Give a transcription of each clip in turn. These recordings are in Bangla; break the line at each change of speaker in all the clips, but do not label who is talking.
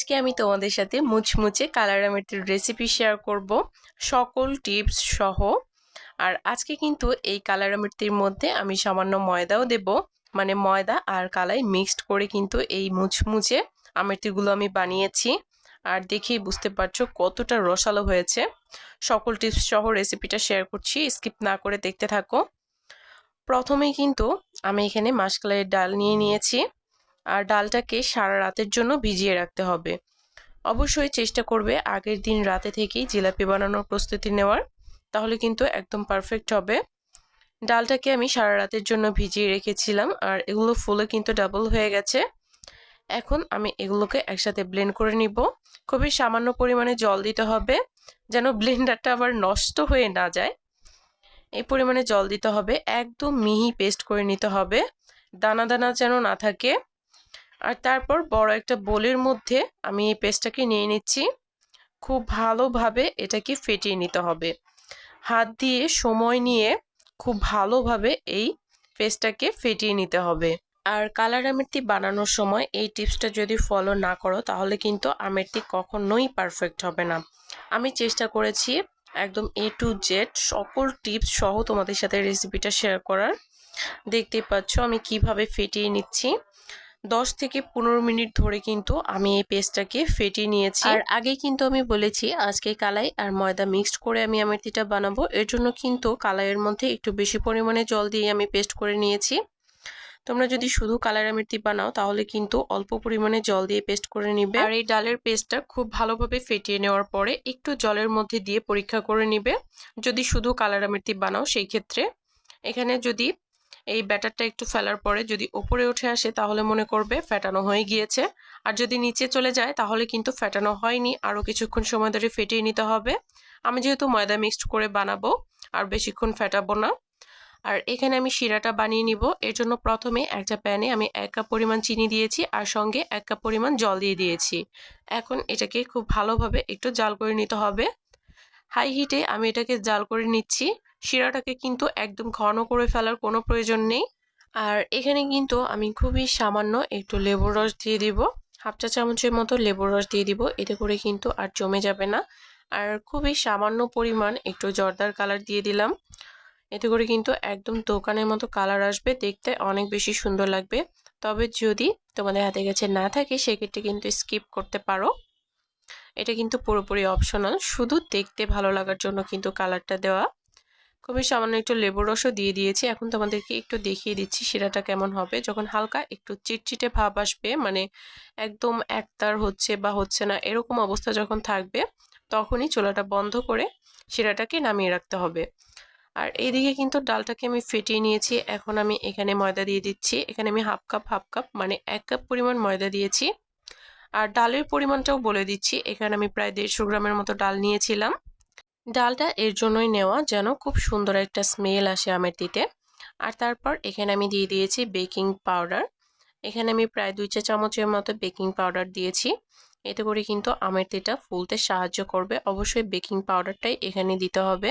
আজকে আমি তোমাদের সাথে মুচমুচে কালার আমের রেসিপি শেয়ার করব। সকল টিপস সহ। আর আজকে কিন্তু এই কালার আমেরটির মধ্যে আমি সামান্য ময়দাও দেব। মানে ময়দা আর কালাই মিক্সড করে কিন্তু এই মুচমুচে আমেরটিগুলো আমি বানিয়েছি। আর দেখেই বুঝতে পারছ কতটা রসালো হয়েছে। সকল টিপস সহ রেসিপিটা শেয়ার করছি স্কিপ না করে দেখতে থাকো। প্রথমেই কিন্তু আমি এখানে মাসকালাইয়ের ডাল নিয়ে নিয়েছি। আর ডালটাকে সারা রাতের জন্য ভিজিয়ে রাখতে হবে। অবশ্যই চেষ্টা করবে আগের দিন রাতে থেকেই জিলাপি বানানোর প্রস্তুতি নেওয়ার। তাহলে কিন্তু একদম পারফেক্ট হবে। ডালটাকে আমি সারা রাতের জন্য ভিজিয়ে রেখেছিলাম আর এগুলো ফুলে কিন্তু ডাবল হয়ে গেছে। এখন আমি এগুলোকে একসাথে ব্লেন্ড করে নিব। খুবই সামান্য পরিমাণে জল দিতে হবে যেন ব্লেন্ডারটা আবার নষ্ট হয়ে না যায়। এই পরিমাণে জল দিতে হবে। একদম মিহি পেস্ট করে নিতে হবে। দানা দানা যেন না থাকে। আর তারপর বড় একটা বোলের মধ্যে আমি এই পেস্টটাকে নিয়ে নিচ্ছি। খুব ভালোভাবে এটাকে ফেটিয়ে নিতে হবে। হাত দিয়ে সময় নিয়ে খুব ভালোভাবে এই পেস্টটাকে ফেটিয়ে নিতে হবে। আর কালার আমেরটি বানানোর সময় এই টিপসটা যদি ফলো না করো, তাহলে কিন্তু আমেরটি কখনোই পারফেক্ট হবে না। আমি চেষ্টা করেছি একদম এ টু জেড সকল টিপস সহ তোমাদের সাথে রেসিপিটা শেয়ার করার। দেখতেই পাচ্ছ আমি কীভাবে ফেটিয়ে নিচ্ছি। দশ থেকে পনেরো মিনিট ধরে কিন্তু আমি এই পেস্টটাকে ফেটিয়ে নিয়েছি। আর আগে কিন্তু আমি বলেছি আজকে কালাই আর ময়দা মিক্সড করে আমি আমেরতিটা বানাবো। এর জন্য কিন্তু কালাইয়ের মধ্যে একটু বেশি পরিমাণে জল দিয়ে আমি পেস্ট করে নিয়েছি। তোমরা যদি শুধু কালার আমেরতি বানাও তাহলে কিন্তু অল্প পরিমাণে জল দিয়ে পেস্ট করে নিবে। আর এই ডালের পেস্টটা খুব ভালোভাবে ফেটিয়ে নেওয়ার পরে একটু জলের মধ্যে দিয়ে পরীক্ষা করে নিবে। যদি শুধু কালার আমেরতি বানাও সেই ক্ষেত্রে। এখানে যদি এই ব্যাটারটা একটু ফেলার পরে যদি ওপরে উঠে আসে তাহলে মনে করবে ফেটানো হয়ে গিয়েছে। আর যদি নিচে চলে যায় তাহলে কিন্তু ফেটানো হয়নি। আরও কিছুক্ষণ সময় ধরে ফেটিয়ে নিতে হবে। আমি যেহেতু ময়দা মিক্সড করে বানাবো, আর বেশিক্ষণ ফেটাবো না। আর এখানে আমি শিরাটা বানিয়ে নিব। এর জন্য প্রথমে একটা প্যানে আমি এক কাপ পরিমাণ চিনি দিয়েছি, আর সঙ্গে এক কাপ পরিমাণ জল দিয়ে দিয়েছি। এখন এটাকে খুব ভালোভাবে একটু জাল করে নিতে হবে। হাই হিটে আমি এটাকে জাল করে নিচ্ছি। শিরাটাকে কিন্তু একদম ঘন করে ফেলার কোনো প্রয়োজন নেই। আর এখানে কিন্তু আমি খুবই সামান্য একটু লেবুর রস দিয়ে দিব। হাফ চা চামচের মতো লেবুর রস দিয়ে দিব। এতে করে কিন্তু আর জমে যাবে না। আর খুবই সামান্য পরিমাণ একটু জর্দার কালার দিয়ে দিলাম। এতে করে কিন্তু একদম দোকানের মতো কালার আসবে। দেখতে অনেক বেশি সুন্দর লাগবে। তবে যদি তোমাদের হাতে কাছে না থাকে, সেক্ষেত্রে কিন্তু স্কিপ করতে পারো। এটা কিন্তু পুরোপুরি অপশনাল। শুধু দেখতে ভালো লাগার জন্য কিন্তু কালারটা দেওয়া। খুবই সামান্য একটু লেবুর রসও দিয়ে দিয়েছি। এখন তোমাদেরকে একটু দেখিয়ে দিচ্ছি শিরাটা কেমন হবে। যখন হালকা একটু চিটচিটে ভাব আসবে মানে একদম একতার হচ্ছে বা হচ্ছে না, এরকম অবস্থা যখন থাকবে, তখনই চোলাটা বন্ধ করে শিরাটাকে নামিয়ে রাখতে হবে। আর এইদিকে কিন্তু ডালটাকে আমি ফেটিয়ে নিয়েছি। এখন আমি এখানে ময়দা দিয়ে দিচ্ছি। এখানে আমি হাফ কাপ হাফ কাপ মানে এক কাপ পরিমাণ ময়দা দিয়েছি। আর ডালের পরিমাণটাও বলে দিচ্ছি। এখানে আমি প্রায় দেড়শো গ্রামের মতো ডাল নিয়েছিলাম। ডালটা এর জন্যই নেওয়া যেন খুব সুন্দর একটা স্মেল আসে আমের দিতে আর তারপর এখানে আমি দিয়ে দিয়েছি বেকিং পাউডার। এখানে আমি প্রায় দুই চা চামচের মতো বেকিং পাউডার দিয়েছি। এতে করে কিন্তু আমের তিটা ফুলতে সাহায্য করবে। অবশ্যই বেকিং পাউডারটাই এখানে দিতে হবে।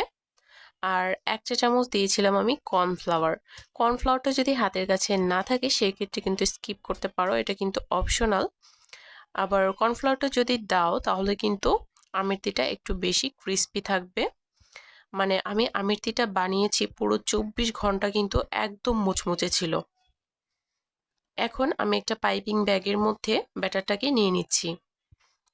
আর এক চা চামচ দিয়েছিলাম আমি কর্নফ্লাওয়ার। কর্নফ্লাওয়ারটা যদি হাতের কাছে না থাকে, সেক্ষেত্রে কিন্তু স্কিপ করতে পারো। এটা কিন্তু অপশনাল। আবার কর্নফ্লাওয়ারটা যদি দাও, তাহলে কিন্তু আমিরতিটা একটু বেশি ক্রিস্পি থাকবে। মানে আমি আমিরতিটা বানিয়েছি পুরো চব্বিশ ঘণ্টা কিন্তু একদম মুচমুচে ছিল। এখন আমি একটা পাইপিং ব্যাগের মধ্যে ব্যাটারটাকে নিয়ে নিচ্ছি।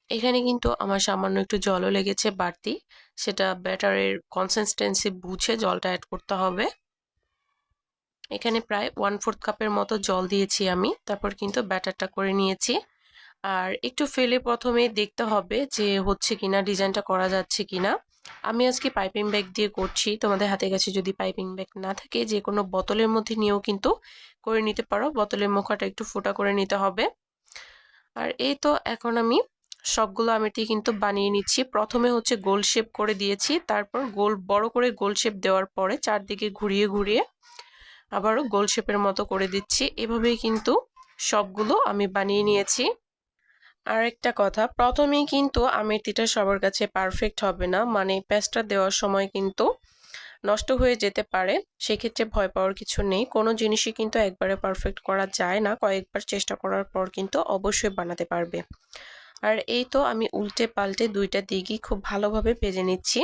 এখানে কিন্তু আমার সামান্য একটু জলও লেগেছে বাড়তি। সেটা ব্যাটারের কনসিস্টেন্সি বুঝে জলটা অ্যাড করতে হবে। এখানে প্রায় ওয়ান ফোর্থ কাপের মতো জল দিয়েছি আমি। তারপর কিন্তু ব্যাটারটা করে নিয়েছি। আর একটু ফেলে প্রথমে দেখতে হবে যে হচ্ছে কিনা, ডিজাইনটা করা যাচ্ছে কিনা। আমি আজকে পাইপিং ব্যাগ দিয়ে করছি। তোমাদের হাতে কাছে যদি পাইপিং ব্যাগ না থাকে, যে কোনো বোতলের মধ্যে নিয়েও কিন্তু করে নিতে পারো। বোতলের মুখাটা একটু ফোটা করে নিতে হবে। আর এই তো এখন আমি সবগুলো আমেটি কিন্তু বানিয়ে নিচ্ছি। প্রথমে হচ্ছে গোল শেপ করে দিয়েছি। তারপর গোল, বড় করে গোল শেপ দেওয়ার পরে চারদিকে ঘুরিয়ে ঘুরিয়ে আবারও গোল শেপের মতো করে দিচ্ছি। এভাবেই কিন্তু সবগুলো আমি বানিয়ে নিয়েছি। আর একটা কথা, প্রথমেই কিন্তু আমৃত্তিটা সবার কাছে পারফেক্ট হবে না। মানে প্যাঁচটা দেওয়ার সময় কিন্তু নষ্ট হয়ে যেতে পারে, সেক্ষেত্রে ভয় পাওয়ার কিছু নেই। কোনো জিনিসই কিন্তু একবারে পারফেক্ট করা যায় না, কয়েকবার চেষ্টা করার পর কিন্তু অবশ্যই বানাতে পারবে। আর এই তো আমি উল্টে পাল্টে দুইটা দিকই খুব ভালোভাবে ভেজে নিচ্ছি।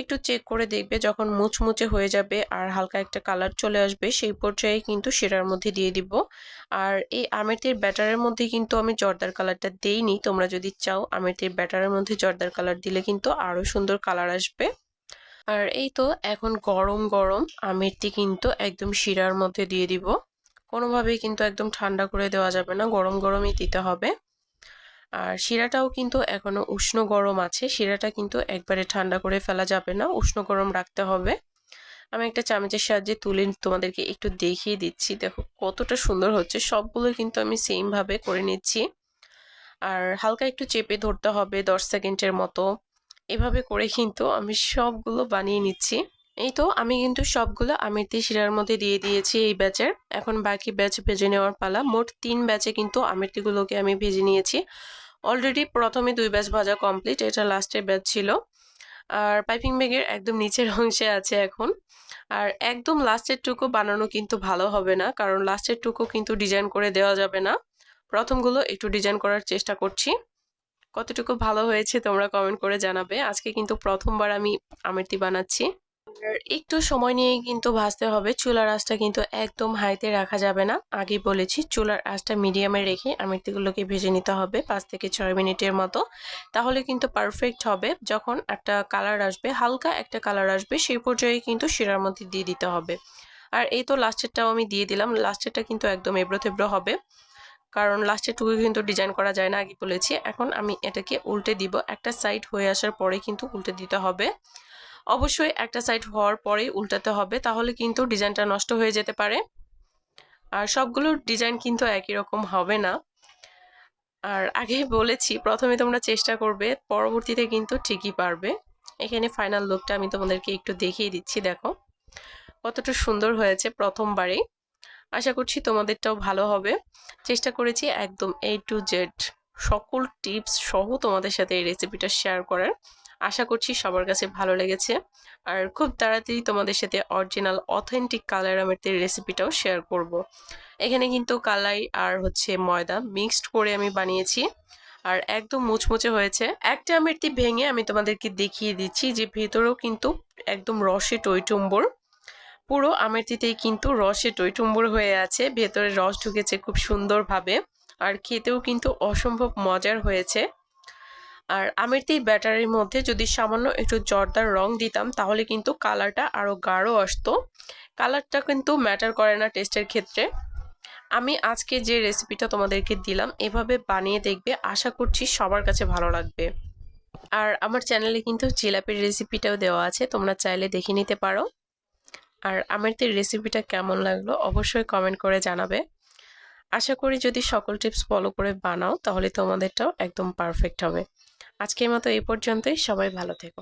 একটু চেক করে দেখবে যখন মুচমুচে হয়ে যাবে আর হালকা একটা কালার চলে আসবে, সেই পর্যায়ে কিন্তু শিরার মধ্যে দিয়ে দিব। আর এই আমেরটির ব্যাটারের মধ্যে কিন্তু আমি জর্দার কালারটা দেইনি, তোমরা যদি চাও আমেরটির ব্যাটারের মধ্যে জর্দার কালার দিলে কিন্তু আরও সুন্দর কালার আসবে। আর এই তো এখন গরম গরম আমেরটি কিন্তু একদম শিরার মধ্যে দিয়ে দিব। কোনোভাবেই কিন্তু একদম ঠান্ডা করে দেওয়া যাবে না, গরম গরমই দিতে হবে। আর শিরাটাও কিন্তু এখনও উষ্ণ গরম আছে। শিরাটা কিন্তু একবারে ঠান্ডা করে ফেলা যাবে না, উষ্ণ গরম রাখতে হবে। আমি একটা চামচের সাহায্যে তুলে তোমাদেরকে একটু দেখিয়ে দিচ্ছি। দেখো কতটা সুন্দর হচ্ছে, সবগুলো কিন্তু আমি সেমভাবে করে নিচ্ছি। আর হালকা একটু চেপে ধরতে হবে দশ সেকেন্ডের মতো। এভাবে করে কিন্তু আমি সবগুলো বানিয়ে নিচ্ছি। এই তো আমি কিন্তু সবগুলো আমেরতি শিরার মধ্যে দিয়ে দিয়েছি এই ব্যাচের এখন বাকি ব্যাচ ভেজে নেওয়ার পালা। মোট তিন ব্যাচে কিন্তু আমেরতিগুলোকে আমি ভেজে নিয়েছি। অলরেডি প্রথমে দুই ব্যাচ ভাজা কমপ্লিট এটা লাস্টের ব্যাচ ছিল। আর পাইপিং ব্যাগের একদম নিচের অংশে আছে এখন। আর একদম লাস্টের টুকু বানানো কিন্তু ভালো হবে না, কারণ লাস্টের টুকু কিন্তু ডিজাইন করে দেওয়া যাবে না। প্রথমগুলো একটু ডিজাইন করার চেষ্টা করছি। কতটুকু ভালো হয়েছে তোমরা কমেন্ট করে জানাবে। আজকে কিন্তু প্রথমবার আমি আমেরতি বানাচ্ছি। আর একটু সময় নিয়ে কিন্তু ভাজতে হবে। চুলার আঁচটা কিন্তু একদম হাইতে রাখা যাবে না। আগে বলেছি, চুলার আঁচটা মিডিয়ামে রেখে আমেরতিগুলোকে ভেজে নিতে হবে পাঁচ থেকে ছয় মিনিটের মতো। তাহলে কিন্তু পারফেক্ট হবে। যখন একটা কালার আসবে, হালকা একটা কালার আসবে, সেই পর্যায়ে কিন্তু শিরার মধ্যে দিয়ে দিতে হবে। আর এই তো লাস্টেরটাও আমি দিয়ে দিলাম। লাস্টেরটা কিন্তু একদম এবড়ো থেবড়ো হবে। কারণ লাস্টের টুকু কিন্তু ডিজাইন করা যায় না, আগে বলেছি। এখন আমি এটাকে উল্টে দিব। একটা সাইড হয়ে আসার পরে কিন্তু উল্টে দিতে হবে। অবশ্যই একটা সাইড হওয়ার পরেই উল্টাতে হবে, তাহলে কিন্তু ডিজাইনটা নষ্ট হয়ে যেতে পারে। আর সবগুলোর ডিজাইন কিন্তু একই রকম হবে না। আর আগেই বলেছি, প্রথমে তোমরা চেষ্টা করবে, পরবর্তীতে কিন্তু ঠিকই পারবে। এখানে ফাইনাল লুকটা আমি তোমাদেরকে একটু দেখিয়ে দিচ্ছি, দেখো। কতটা সুন্দর হয়েছে প্রথমবারেই আশা করছি তোমাদেরটাও ভালো হবে। চেষ্টা করেছি একদম এ টু জেড সকল টিপস সহ তোমাদের সাথে এই রেসিপিটা শেয়ার করার। আশা করছি সবার কাছে ভালো লেগেছে। আর খুব তাড়াতাড়ি তোমাদের সাথে অরিজিনাল অথেন্টিক কালার আমেরতের রেসিপিটাও শেয়ার করব। এখানে কিন্তু কালাই আর হচ্ছে ময়দা মিক্সড করে আমি বানিয়েছি। আর একদম মুচমুচে হয়েছে। একটা আমেরটি ভেঙে আমি তোমাদেরকে দেখিয়ে দিচ্ছি যে ভেতরেও কিন্তু একদম রসে টইটুম্বর পুরো আমেরটিতেই কিন্তু রসে টইটুম্বর হয়ে আছে। ভেতরে রস ঢুকেছে খুব সুন্দরভাবে। আর খেতেও কিন্তু অসম্ভব মজার হয়েছে। আর আমেরতির ব্যাটারির মধ্যে যদি সামান্য একটু জর্দার রং দিতাম, তাহলে কিন্তু কালারটা আরও গাঢ় আসতো। কালারটা কিন্তু ম্যাটার করে না টেস্টের ক্ষেত্রে। আমি আজকে যে রেসিপিটা তোমাদেরকে দিলাম, এভাবে বানিয়ে দেখবে, আশা করছি সবার কাছে ভালো লাগবে। আর আমার চ্যানেলে কিন্তু জিলাপির রেসিপিটাও দেওয়া আছে, তোমরা চাইলে দেখে নিতে পারো। আর আমেরতির রেসিপিটা কেমন লাগল অবশ্যই কমেন্ট করে জানাবে। আশা করি যদি সকল টিপস ফলো করে বানাও, তাহলে তোমাদেরটাও একদম পারফেক্ট হবে। আজকের মতো এই পর্যন্তই। সবাই ভালো থেকো।